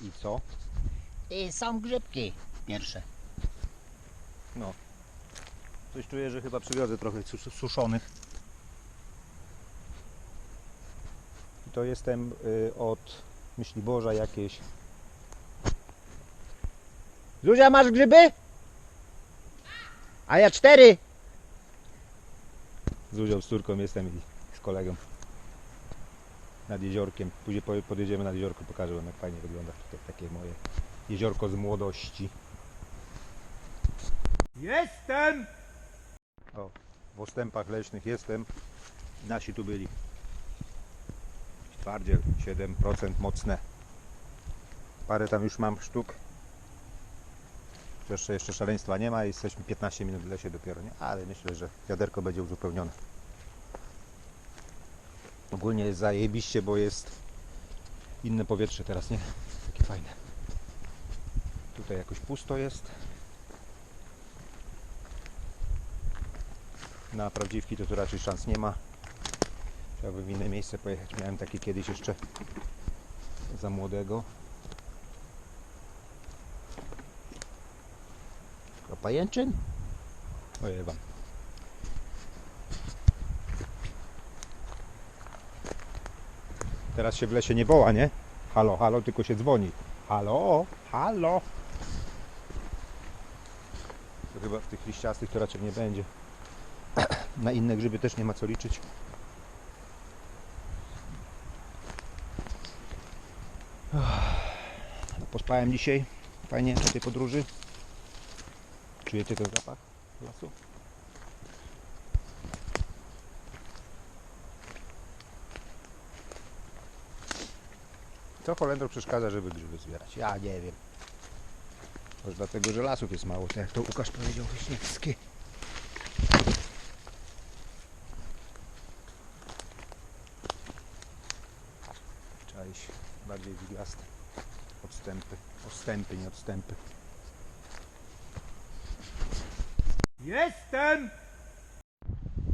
I co? I są grzybki pierwsze. No. Coś czuję, że chyba przywiozę trochę sus- suszonych. I to jestem y, od myśli Boża jakieś. Zuzia, masz grzyby? A ja cztery! Z Zuzią, z córką jestem i z kolegą nad jeziorkiem. Później po- podjedziemy nad jeziorko, pokażę wam jak fajnie wygląda tutaj takie moje jeziorko z młodości. Jestem! O, w ostępach leśnych jestem. Nasi tu byli. Twardziel 7% mocne. Parę tam już mam sztuk. Jeszcze, jeszcze szaleństwa nie ma i jesteśmy 15 minut w lesie dopiero, nie? Ale myślę, że wiaderko będzie uzupełnione. Ogólnie jest zajebiście, bo jest inne powietrze teraz, nie? Takie fajne. Tutaj jakoś pusto jest. Na prawdziwki to tu raczej szans nie ma. Trzeba by w inne miejsce pojechać. Miałem takie kiedyś jeszcze za młodego. A pajęczyn? Ojej wam. Teraz się w lesie nie woła, nie? Halo, halo, tylko się dzwoni. Halo, halo. To chyba w tych liściastych to raczej nie będzie. Na inne grzyby też nie ma co liczyć. Pospałem dzisiaj fajnie po tej podróży. Czujecie ten zapach lasu? Co Holendro przeszkadza, żeby grzyby zbierać? Ja nie wiem. Może dlatego, że lasów jest mało, tak jak to Łukasz powiedział Wiśniewski. Trzeba iść bardziej w iglaste. Odstępy. Odstępy, nie odstępy. Jestem!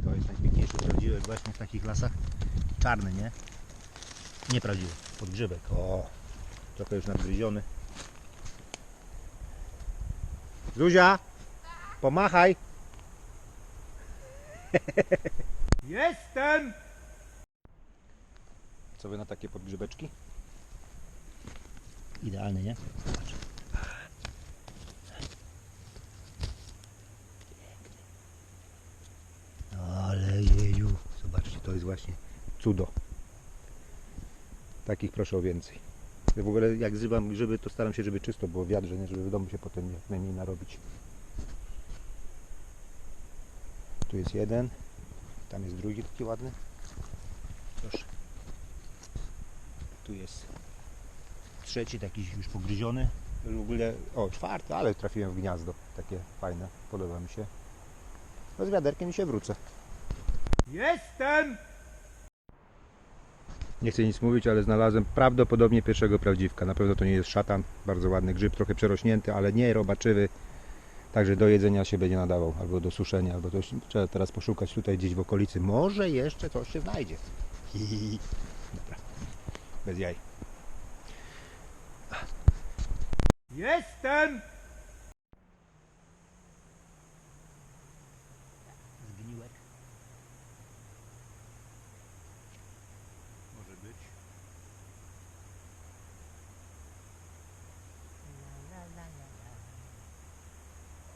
To jest najpiękniejszy prawdziwy właśnie w takich lasach. Czarny, nie? Nieprawdziwy. Podgrzybek. O, trochę już nadgryziony. Zuzia! Pomachaj! Jestem! Co wy na takie podgrzybeczki? Idealny, nie? Zobacz. Ale jeju. Zobaczcie, to jest właśnie cudo. Takich proszę o więcej. Ja w ogóle jak zrywam grzyby, to staram się, żeby czysto było wiadrze, nie? żeby w domu się potem jak najmniej narobić. Tu jest jeden. Tam jest drugi taki ładny. Proszę. Tu jest trzeci, taki już pogryziony. W ogóle, o czwarty, ale trafiłem w gniazdo. Takie fajne, podoba mi się. No z wiaderkiem się wrócę. Jestem! Nie chcę nic mówić, ale znalazłem prawdopodobnie pierwszego prawdziwka. Na pewno to nie jest szatan, bardzo ładny grzyb, trochę przerośnięty, ale nie robaczywy. Także do jedzenia się będzie nadawał, albo do suszenia, albo coś. Trzeba teraz poszukać tutaj gdzieś w okolicy. Może jeszcze coś się znajdzie. Hi, hi, hi. Dobra, bez jaj. Jestem! Zgniłek. Może być.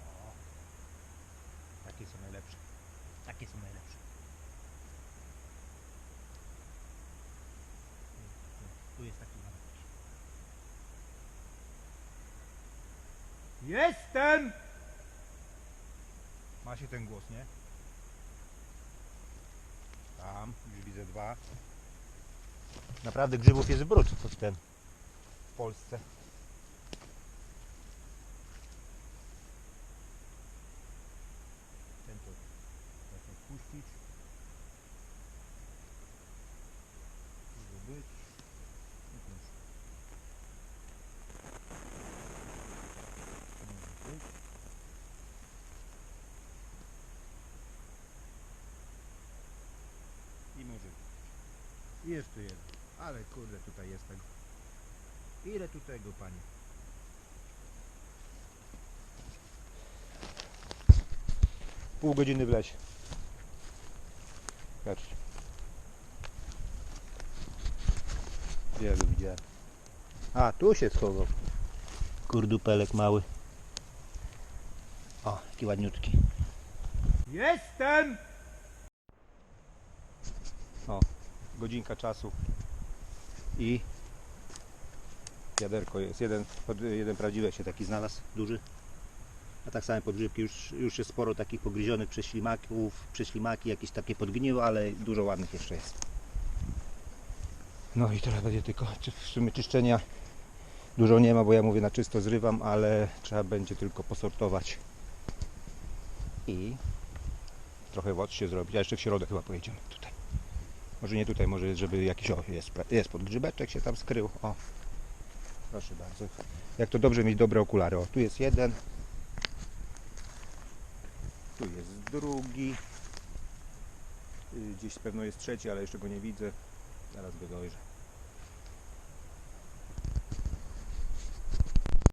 O, Takie są najlepsze. Takie są najlepsze. Tu jest taki nawet. Jestem! Ma się ten głos, nie? Tam, już widzę dwa. Naprawdę grzybów jest brud pod ten w Polsce. Ten to trzeba odpuścić. Może być. I proszę. Może być. I jeszcze jeden. Ale kurde, tutaj jest tego. Ile tu tego, panie? Pół godziny w lesie. Patrzcie. Wielu widziałem. A, tu się schował. Kurdupelek mały. O, jaki ładniutki. Jestem! Godzinka czasu i wiaderko jest. Jeden, jeden prawdziwy się taki znalazł, duży. A tak samo podgrzybki, już, już jest sporo takich pogryzionych przez ślimaków, przez ślimaki, jakieś takie podgniły, ale dużo ładnych jeszcze jest. No i teraz będzie tylko w sumie czyszczenia. Dużo nie ma, bo ja mówię na czysto zrywam, ale trzeba będzie tylko posortować i trochę wodz się zrobić. A jeszcze w środę chyba pojedziemy tutaj. Może nie tutaj, może żeby jakiś o, jest, jest podgrzybeczek się tam skrył. O, proszę bardzo. Jak to dobrze mieć dobre okulary. O, tu jest jeden. Tu jest drugi. Y, Gdzieś pewno jest trzeci, ale jeszcze go nie widzę. Zaraz go dojrzę.